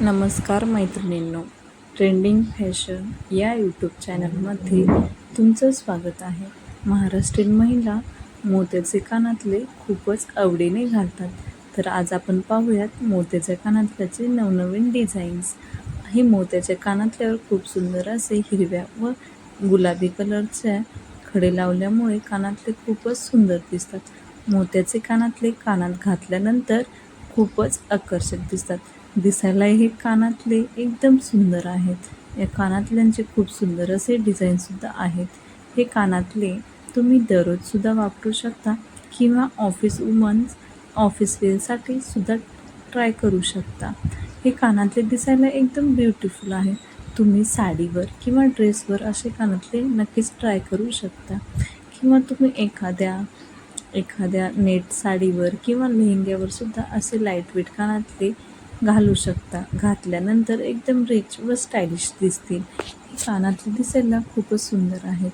नमस्कार मैत्रिणींनो trending fashion या यूट्यूब चॅनलमध्ये तुमचं स्वागत आहे. महाराष्ट्रीयन महिला मोत्याचे कानातले खूपच आवडीने घालतात. तर आज आपण पाहूयात मोत्याच्या कानातल्याचे नवनवीन डिझाईन्स हे मोत्याच्या कानातल्यावर खूप सुंदर असे हिरव्या व गुलाबी कलरच्या खडे लावल्यामुळे कानातले खूपच सुंदर दिसतात. मोत्याचे कानातले कानात घातल्यानंतर खूपच आकर्षक दिसतात. दिसायला हे कानातले एकदम सुंदर आहेत. या कानातल्यांचे खूप सुंदर असे डिझाईनसुद्धा आहेत. हे कानातले तुम्ही दररोजसुद्धा वापरू शकता किंवा ऑफिस वुमन्स ऑफिस वेअरसाठी सुद्धा ट्राय करू शकता. हे कानातले दिसायला एकदम ब्युटिफुल आहे. तुम्ही साडीवर किंवा ड्रेसवर असे कानातले नक्कीच ट्राय करू शकता. किंवा तुम्ही एखाद्या एखाद्या नेट साडीवर किंवा लेहंग्यावर सुद्धा असे लाइट वेट कानातले घालू शकता. घातल्यानंतर एकदम रिच व स्टायलिश दिसतील. हे कानातले दिसायला खूपच सुंदर आहेत.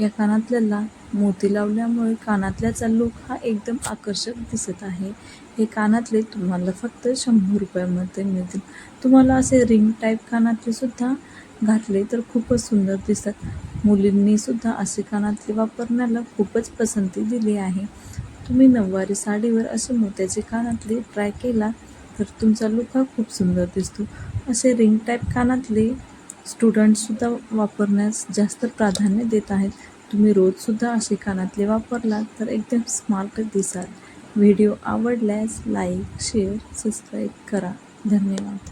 या कानातल्याला मोती लावल्यामुळे कानातल्याचा लुक हा एकदम आकर्षक दिसत आहे. हे कानातले तुम्हाला फक्त शंभर रुपयामध्ये मिळतील. तुम्हाला असे रिंग टाईप कानातले सुद्धा घातले तर खूपच सुंदर दिसतात. मुलींनी सुद्धा असे कानातले वापरण्याला खूपच पसंती दिली आहे. तुम्ही नऊवारी साडीवर असे मोत्याचे कानातले ट्राय केला तर तुमचा लुक हा खूप सुंदर दिसतो. असे रिंग टाईप कानातले स्टुडंटसुद्धा वापरण्यास जास्त प्राधान्य देत आहेत. तुम्ही रोजसुद्धा असे कानातले वापरला तर एकदम स्मार्ट दिसाल. व्हिडिओ आवडल्यास लाईक शेअर सबस्क्राईब करा. धन्यवाद.